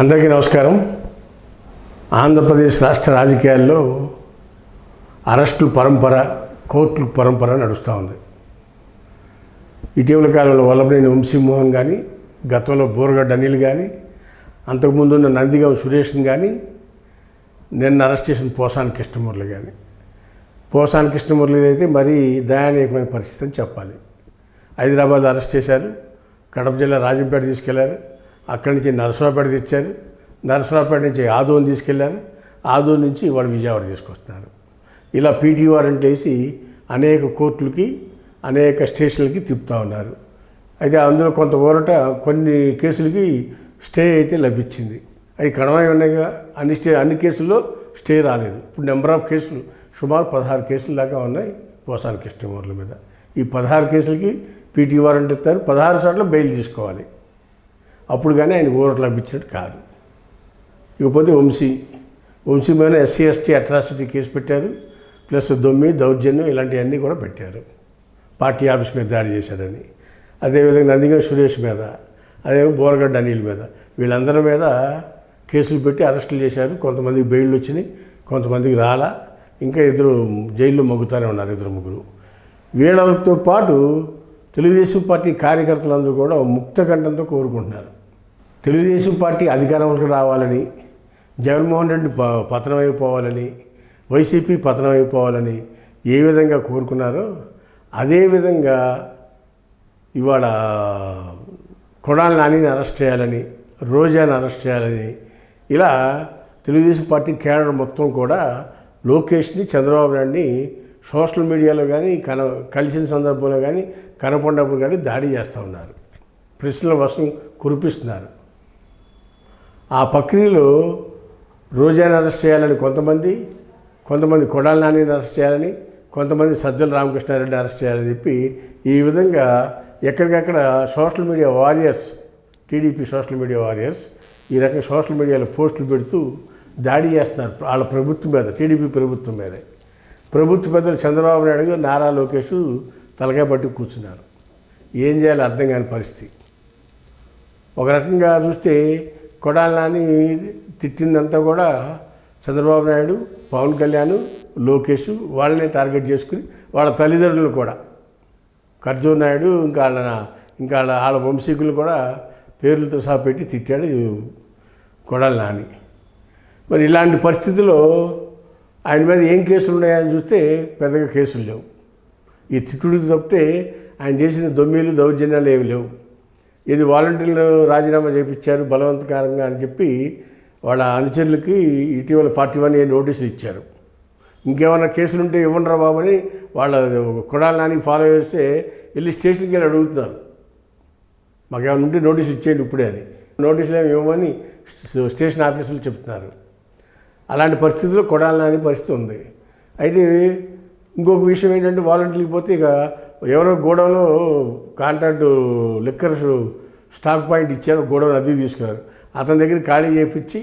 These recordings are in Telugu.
అందరికీ నమస్కారం. ఆంధ్రప్రదేశ్ రాష్ట్ర రాజకీయాల్లో అరెస్టుల పరంపర కోర్టుల పరంపర నడుస్తూ ఉంది. ఇటీవల కాలంలో వల్లభనేని వంశీమోహన్ కానీ గతంలో బోరగడ్డ అనిల్ కానీ అంతకుముందు ఉన్న సురేష్ని కానీ నిన్న అరెస్ట్ చేసిన పోసాని కృష్ణమురళి కానీ పోసాని కృష్ణమురళి అయితే మరీ దయానీయకమైన పరిస్థితి అని చెప్పాలి. హైదరాబాద్ అరెస్ట్ చేశారు. కడప జిల్లా రాజంపేట తీసుకెళ్ళారు. అక్కడి నుంచి నరసరావుపేట తెచ్చారు. నరసరావుపేట నుంచి ఆదోని తీసుకెళ్ళారు. ఆదోని నుంచి వాళ్ళు విజయవాడ తీసుకొస్తున్నారు. ఇలా పీటీ వారెంట్ వేసి అనేక కోర్టులకి అనేక స్టేషన్లకి తిప్పుతూ ఉన్నారు. అయితే అందులో కొంత ఊరట కొన్ని కేసులకి స్టే అయితే లభించింది. అవి కణమై ఉన్నాయిగా అన్ని స్టే అన్ని కేసుల్లో స్టే రాలేదు. ఇప్పుడు నెంబర్ ఆఫ్ కేసులు సుమారు పదహారు కేసుల దాకా ఉన్నాయి పోసాని కృష్ణమూర్ల మీద. ఈ పదహారు కేసులకి పీటీ వారెంట్ ఇస్తారు. పదహారు సార్లు బెయిల్ తీసుకోవాలి. అప్పుడు కానీ ఆయన ఊరట లభించినట్టు కాదు. ఇకపోతే వంశీ వంశీ మీద ఎస్సీ ఎస్టీ అట్రాసిటీ కేసు పెట్టారు. ప్లస్ దొమ్మి దౌర్జన్యం ఇలాంటివన్నీ కూడా పెట్టారు. పార్టీ ఆఫీస్ మీద దాడి చేశాడని. అదేవిధంగా నందిగం సురేష్ మీద అదే బోరగడ్డ అనిల్ మీద. వీళ్ళందరి మీద కేసులు పెట్టి అరెస్టులు చేశారు. కొంతమందికి బెయిల్ వచ్చినాయి కొంతమందికి రాలా. ఇంకా ఇద్దరు జైల్లో మొగ్గుతానే ఉన్నారు ఇద్దరు ముగ్గురు. వీళ్ళతో పాటు తెలుగుదేశం పార్టీ కార్యకర్తలందరూ కూడా ముక్త కంఠంతో కోరుకుంటున్నారు. తెలుగుదేశం పార్టీ అధికారంలోకి రావాలని జగన్మోహన్ రెడ్డి పతనం అయిపోవాలని వైసీపీ పతనం అయిపోవాలని ఏ విధంగా కోరుకున్నారో అదేవిధంగా ఇవాళ కొడాలి నానిని అరెస్ట్ చేయాలని రోజాని అరెస్ట్ చేయాలని ఇలా తెలుగుదేశం పార్టీ కేడర్ మొత్తం కూడా లోకేష్ని చంద్రబాబు నాయుడిని సోషల్ మీడియాలో కానీ కన కలిసిన సందర్భంలో కానీ కనపడినప్పుడు కానీ దాడి చేస్తూ ఉన్నారు. ప్రశ్నల వర్షం కురిపిస్తున్నారు. ఆ ప్రక్రియలో రోజాని అరెస్ట్ చేయాలని కొంతమంది కొంతమంది కొడాల నానిని అరెస్ట్ చేయాలని కొంతమంది సజ్జల రామకృష్ణారెడ్డి అరెస్ట్ చేయాలని చెప్పి ఈ విధంగా ఎక్కడికక్కడ social media warriors TDP social media warriors ఈ రకంగా సోషల్ మీడియాలో పోస్టులు పెడుతూ దాడి చేస్తున్నారు వాళ్ళ ప్రభుత్వం మీద టీడీపీ ప్రభుత్వం మీద. ప్రభుత్వ పెద్దలు చంద్రబాబు నాయుడు నారా లోకేష్ తలకాయ పట్టి కూర్చున్నారు. ఏం చేయాలో అర్థం కాని పరిస్థితి. ఒక రకంగా చూస్తే కొడాలని నాని తిట్టిందంతా కూడా చంద్రబాబు నాయుడు పవన్ కళ్యాణ్ లోకేష్ వాళ్ళనే టార్గెట్ చేసుకుని వాళ్ళ తల్లిదండ్రులు కూడా. ఖర్జూర్ నాయుడు ఇంకా వాళ్ళ ఇంకా వాళ్ళ వాళ్ళ వంశీకులు కూడా పేర్లతో సహా పెట్టి తిట్టాడు కొడాలి నాని. మరి ఇలాంటి పరిస్థితుల్లో ఆయన మీద ఏం కేసులు ఉన్నాయని చూస్తే పెద్దగా కేసులు లేవు. ఈ తిట్టుడు తప్పితే ఆయన చేసిన దొమ్మీలు దౌర్జన్యాలు ఏమి లేవు. ఇది వాలంటీర్లు రాజీనామా చేయించారు బలవంతకారంగా అని చెప్పి వాళ్ళ అనుచరులకి ఇటీవల ఫార్టీ వన్ ఏ నోటీసులు ఇచ్చారు. ఇంకేమైనా కేసులు ఉంటే ఇవ్వండిరా బాబు అని వాళ్ళ కొడాలి నాని ఫాలో చేస్తే వెళ్ళి స్టేషన్కి వెళ్ళి అడుగుతున్నారు. మాకు ఏమైనా ఉంటే నోటీసులు ఇచ్చేయండి ఇప్పుడే అని. నోటీసులు ఏమి ఇవ్వమని స్టేషన్ ఆఫీసులు చెప్తున్నారు. అలాంటి పరిస్థితుల్లో కొడాలి నాని పరిస్థితి ఉంది. అయితే ఇంకొక విషయం ఏంటంటే వాలంటీర్కి పోతే ఇక ఎవరో గోడౌన్లో కాంట్రాక్ట్ లిక్కర్ స్టాక్ పాయింట్ ఇచ్చారు గోడౌన్ అది తీసుకున్నారు. అతని దగ్గర ఖాళీ చేయించి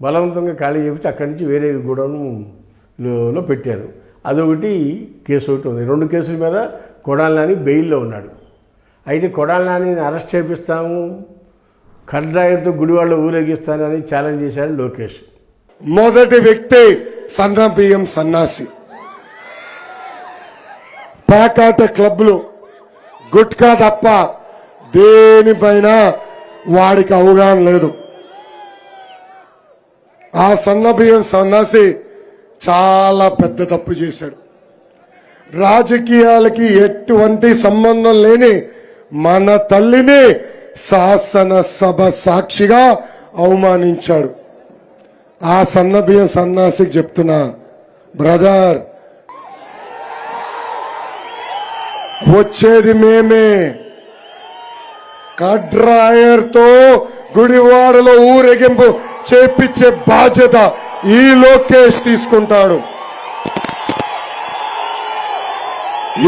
బలవంతంగా ఖాళీ చేయించి అక్కడి నుంచి వేరే గోడౌన్లో పెట్టారు. అదొకటి కేసు ఒకటి ఉంది. రెండు కేసుల మీద కొడాలి నాని బెయిల్లో ఉన్నాడు. అయితే కొడాలి అరెస్ట్ చేపిస్తాము కడ్రాయర్తో గుడివాళ్ళు ఊరేగిస్తానని ఛాలెంజ్ చేశాడు లోకేష్. మొదటి వ్యక్తి సన్న బియ్యం సన్నాసి. పేకాట క్లబ్లు గుట్కా తప్ప దేనిపైన వాడికి అవగాహన లేదు. ఆ సన్నబియ్యం సన్నాసి చాలా పెద్ద తప్పు చేశాడు. రాజకీయాలకి ఎటువంటి సంబంధం లేని మన తల్లిని శాసనసభ సాక్షిగా అవమానించాడు. ఆ సన్నబియ్యం సన్నాసికి చెప్తున్నా బ్రదర్ వచ్చేది మేమే. కడ్రాయర్తో గుడివాడలో ఊరేగింపు చేపించే బాధ్యత ఈ లోకేష్ తీసుకుంటాడు.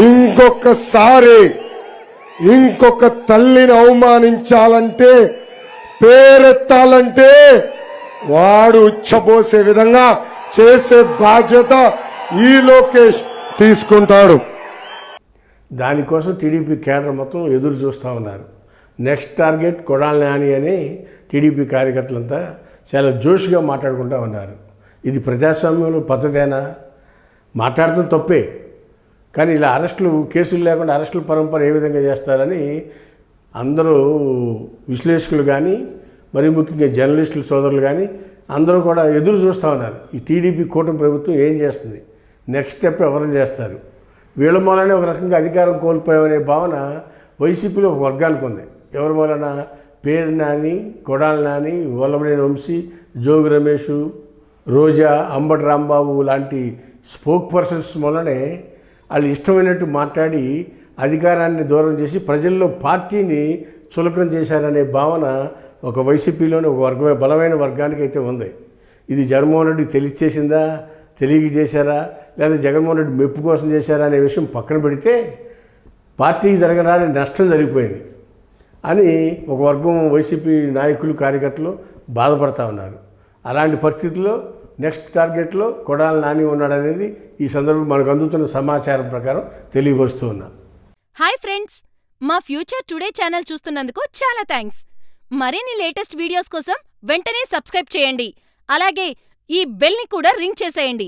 ఇంకొకసారి ఇంకొక తల్లిని అవమానించాలంటే పేరెత్తాలంటే వాడు ఉచ్చబోసే విధంగా చేసే బాధ్యత ఈ లోకేష్ తీసుకుంటాడు. దానికోసం టీడీపీ కేడర్ మొత్తం ఎదురు చూస్తూ ఉన్నారు. నెక్స్ట్ టార్గెట్ కొడాల నాని అని టీడీపీ కార్యకర్తలంతా చాలా జోష్గా మాట్లాడుకుంటూ ఉన్నారు. ఇది ప్రజాస్వామ్యంలో పద్ధతేనా? మాట్లాడటం తప్పే. కానీ ఇలా అరెస్టులు కేసులు లేకుండా అరెస్టుల పరంపర ఏ విధంగా చేస్తారని అందరూ విశ్లేషకులు కానీ మరి ముఖ్యంగా జర్నలిస్టులు సోదరులు కానీ అందరూ కూడా ఎదురు చూస్తూ ఉన్నారు. ఈ టీడీపీ కూటమి ప్రభుత్వం ఏం చేస్తుంది? నెక్స్ట్ స్టెప్ ఎవరు చేస్తారు? వీళ్ళ మూలనే ఒక రకంగా అధికారం కోల్పోయామనే భావన వైసీపీలో ఒక వర్గానికి ఉంది. ఎవరి మూలన? పేరు నాని కొడాల నాని వల్లభనేని వంశీ జోగి రమేష్ రోజా అంబటి రాంబాబు లాంటి స్పోక్ పర్సన్స్ మూలనే వాళ్ళు ఇష్టమైనట్టు మాట్లాడి అధికారాన్ని దూరం చేసి ప్రజల్లో పార్టీని చులకం చేశారనే భావన ఒక వైసీపీలోని ఒక వర్గమే బలమైన వర్గానికి అయితే ఉంది. ఇది జగన్మోహన్ రెడ్డి తెలియచేసిందా? తెలియక చేశారా లేదా జగన్మోహన్ రెడ్డి మెప్పు కోసం చేశారా అనే విషయం పక్కన పెడితే పార్టీకి జరగరాని నష్టం జరిగిపోయింది అని ఒక వర్గం వైసీపీ నాయకులు కార్యకర్తలు బాధపడతా ఉన్నారు. అలాంటి పరిస్థితుల్లో నెక్స్ట్ టార్గెట్లో కొడాల నాని ఉన్నాడనేది ఈ సందర్భం మనకు అందుతున్న సమాచారం ప్రకారం తెలియపరుస్తూ ఉన్నా. హాయ్ ఫ్రెండ్స్ మా ఫ్యూచర్ టుడే ఛానల్ చూస్తున్నందుకు చాలా థ్యాంక్స్. మరిన్ని లేటెస్ట్ వీడియోస్ కోసం వెంటనే సబ్స్క్రైబ్ చేయండి. అలాగే ఈ బెల్ని కూడా రింగ్ చేసేయండి.